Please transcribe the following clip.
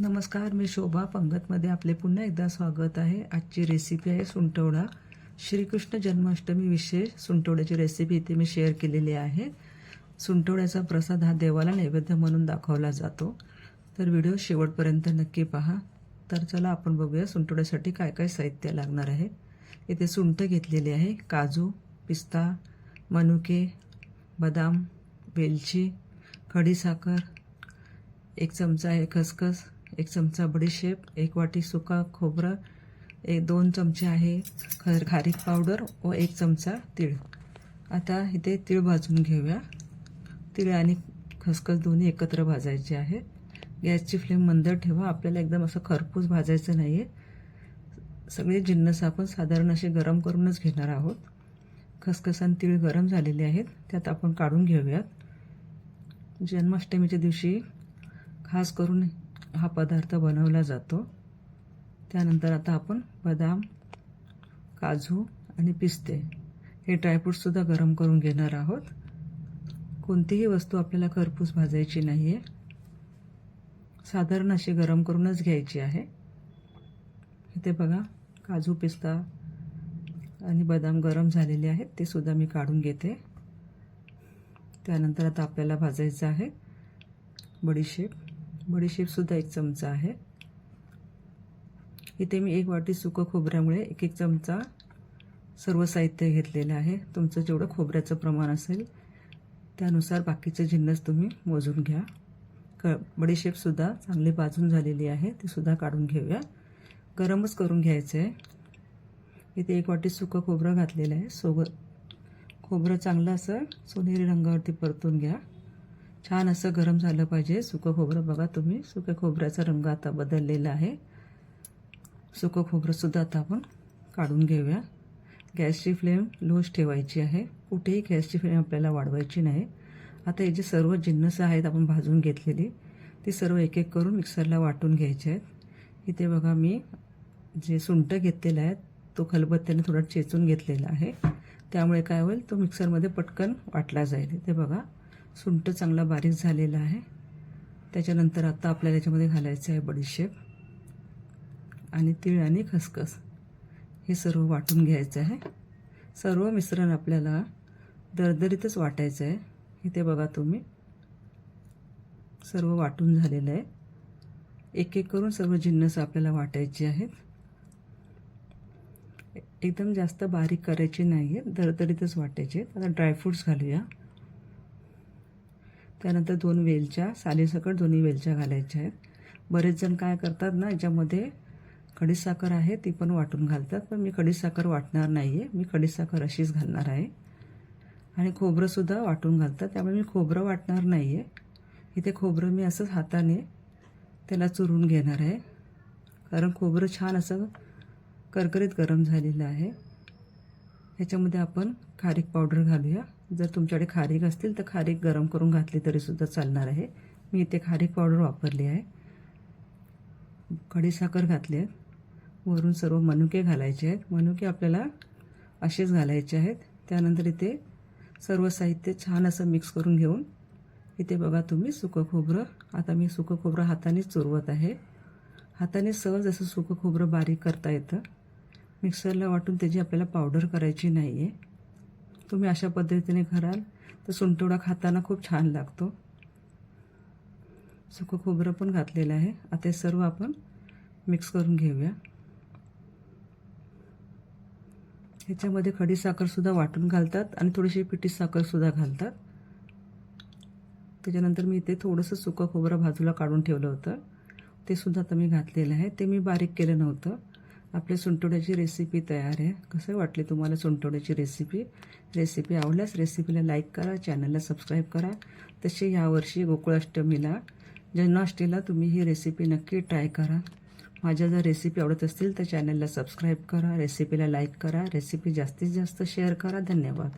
नमस्कार मी शोभा. पंगतमध्ये आपले पुन्हा एकदा स्वागत आहे. आजची रेसिपी आहे सुंटवडा. श्रीकृष्ण जन्माष्टमी विशेष सुंटवड्याची रेसिपी इथे मी शेअर केलेली आहे. सुंटवड्याचा प्रसाद हा देवाला नैवेद्य म्हणून दाखवला जातो. तर व्हिडिओ शेवटपर्यंत नक्की पहा. तर चला आपण बघूया सुंटवड्यासाठी काय काय साहित्य लागणार आहे. इथे सुंठ घेतलेली आहे काजू पिस्ता मनुके बदाम वेलची खडीसाखर एक चमचा आहे खसखस एक चमचा बडीशेप एक वाटी सुका खोबरं एक दोन चमचे आहे खर खारीक पावडर व एक चमचा तीळ. आता इथे तीळ भाजून घेऊया. तीळ आणि खसखस दोन्ही एकत्र भाजायचे आहे गॅसची फ्लेम मंद ठेवा. आपल्याला एकदम असं खरपूस भाजायचं नाही आहे सगळे जिन्नस आपण साधारण असे गरम करूनच घेणार आहोत. खसखस आणि तीळ गरम झालेले आहेत. त्यात आपण काढून घेऊयात. जन्माष्टमीच्या दिवशी खास करून हा पदार्थ बनवला जातो. त्यानंतर आता आपण बदाम काजू आणि पिस्ते हे ड्रायफ्रूटसुद्धा गरम करून घेणार आहोत. कोणतीही वस्तू आपल्याला खरपूस भाजायची नाही आहे साधारण अशी गरम करूनच घ्यायची आहे. इथे बघा काजू पिस्ता आणि बदाम गरम झालेले आहेत ते सुद्धा मी काढून घेते. त्यानंतर आता आपल्याला भाजायचं आहे बडीशेप. बडीशेपसुद्धा एक चमचा आहे. इथे मी एक वाटी सुकं खोबऱ्यामुळे एक एक चमचा सर्व साहित्य घेतलेलं आहे. तुमचं जेवढं खोबऱ्याचं प्रमाण असेल त्यानुसार बाकीचे जिन्नस तुम्ही मोजून घ्या. क बडीशेपसुद्धा चांगली भाजून झालेली आहे तीसुद्धा काढून घेऊया. गरमच करून घ्यायचं आहे इथे एक वाटी सुकं खोबरं घातलेलं आहे. सोबत खोबरं चांगलं असं सोनेरी रंगावरती परतून घ्या. छान असं गरम झालं पाहिजे. सुकं खोबरं बघा तुम्ही. सुक्या खोबऱ्याचा रंग आता बदललेला आहे. सुकं खोबरंसुद्धा आता आपण काढून घेऊया. गॅसची फ्लेम लोच ठेवायची आहे. कुठेही गॅसची फ्लेम आपल्याला वाढवायची नाही. आता हे जे सर्व जिन्नस आहेत आपण भाजून घेतलेली ती सर्व एक एक करून मिक्सरला वाटून घ्यायचे आहेत. इथे बघा मी जे सुंठ घेतलेलं आहे तो खलबत्त्याने थोडा चेचून घेतलेला आहे. त्यामुळे काय होईल? तो मिक्सरमध्ये पटकन वाटला जाईल. ते बघा. सुंठ चांगला बारीक झालेला आहे. त्याच्यानंतर आता आपल्याला याच्यामध्ये घालायचं आहे बडीशेप आणि तीळ आणि खसखस. हे सर्व वाटून घ्यायचं आहे. सर्व मिश्रण आपल्याला दरदरीतच वाटायचं आहे. इथे बघा तुम्ही. सर्व वाटून झालेलं आहे. एक एक करून सर्व जिन्नस आपल्याला वाटायची आहेत. एकदम जास्त बारीक करायची नाही आहेत दरदरीतच वाटायचे आता ड्रायफ्रूट्स घालूया. त्यानंतर दोन वेलच्या सालीसकट दोन्ही वेलच्या घालायच्या आहेत. बरेच जण काय करतात ना याच्यामध्ये खडीसाखर आहे ती पण वाटून घालतात. पण मी खडीसाखर वाटणार नाही आहे मी खडीसाखर अशीच घालणार आहे. आणि खोबरंसुद्धा वाटून घालतात. त्यामुळे मी खोबरं वाटणार नाही आहे इथे खोबरं मी असंच हाताने त्याला चुरून घेणार आहे. कारण खोबरं छान असं करकरीत गरम झालेलं आहे. ह्याच्यामध्ये आपण खारीक पावडर घालूया. जर तुमच्याकडे खारीक असतील तर खारीक गरम करून घातली तरीसुद्धा चालणार आहे. मी इथे खारीक पावडर वापरली आहे. खडीसाखर घातली आहे. वरून सर्व मनुके घालायचे आहेत. मनुके आपल्याला असेच घालायचे आहेत. त्यानंतर इथे सर्व साहित्य छान असं मिक्स करून घेऊन इथे बघा तुम्ही सुकं खोबरं. आता मी सुकं खोबरं हातानेच चुरवत आहे. हाताने सहज असं सुकं खोबरं बारीक करता येतं. मिक्सरला वाटून त्याची आपल्याला पावडर करायची नाही आहे तुम्ही अशा पद्धतीने कराल तर सुंटवडा खाताना खूप छान लागतो. सुकं खोबरं पण घातलेलं आहे. आता हे सर्व आपण मिक्स करून घेऊया. ह्याच्यामध्ये खडी साखरसुद्धा वाटून घालतात आणि थोडीशी पिठी साखरसुद्धा घालतात. त्याच्यानंतर मी इथे थोडंसं सुकं खोबरं बाजूला काढून ठेवलं होतं. ते सुद्धा आता मी घातलेलं आहे. ते मी बारीक केलं नव्हतं. आपल्या सुंटवड्याची रेसिपी तयार आहे. कसं वाटली तुम्हाला सुंटवड्याची रेसिपी रेसिपी आवडल्यास रेसिपीला लाईक करा चॅनलला सबस्क्राईब करा. तसे यावर्षी गोकुळाष्टमीला जन्माष्टमीला तुम्ही ही रेसिपी नक्की ट्राय करा. माझ्या जर रेसिपी आवडत असतील तर चॅनलला सबस्क्राईब करा रेसिपीला लाईक करा रेसिपी जास्तीत जास्त शेअर करा. धन्यवाद.